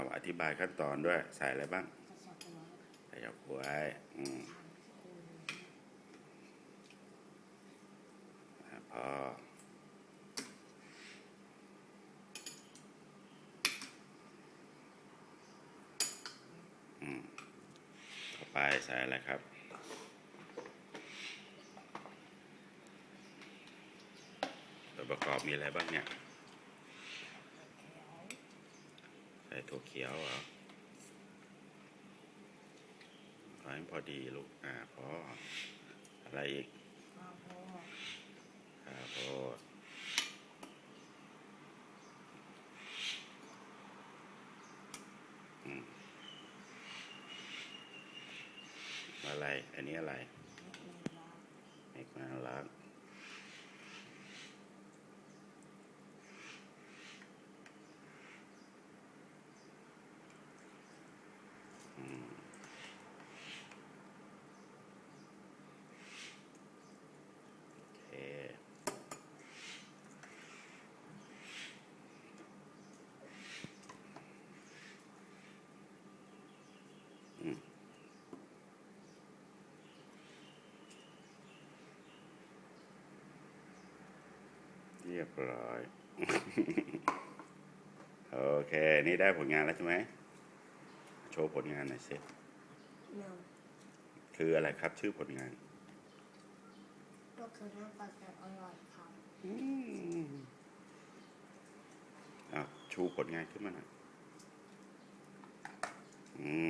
เอาอธิบายขั้นตอนด้วยใส่อะไรบ้างใส่ยวกกล้วยอืมอะพออืมต่อไปใส่อะไรครับส่วประกอบมีอะไรบ้างเนี่ย ใส่ถั่วเขียวเหรอขอให้พอดีลูก อ่าพออะไรอีกข้าวโพดข้าวโพดอืมอะไร อันนี้อะไรเม็ดมะระเมกน่ารักอืม เรียบร้อย โอเค นี่ได้ผลงานแล้วใช่ไหม โชว์ผลงานหน่อยสิหนึ่งคืออะไรครับชื่อผลงาน ก็คือน้ำปลาแซ่บอร่อยครับ อืมอะชูผลงานขึ้นมาหน่อย อืม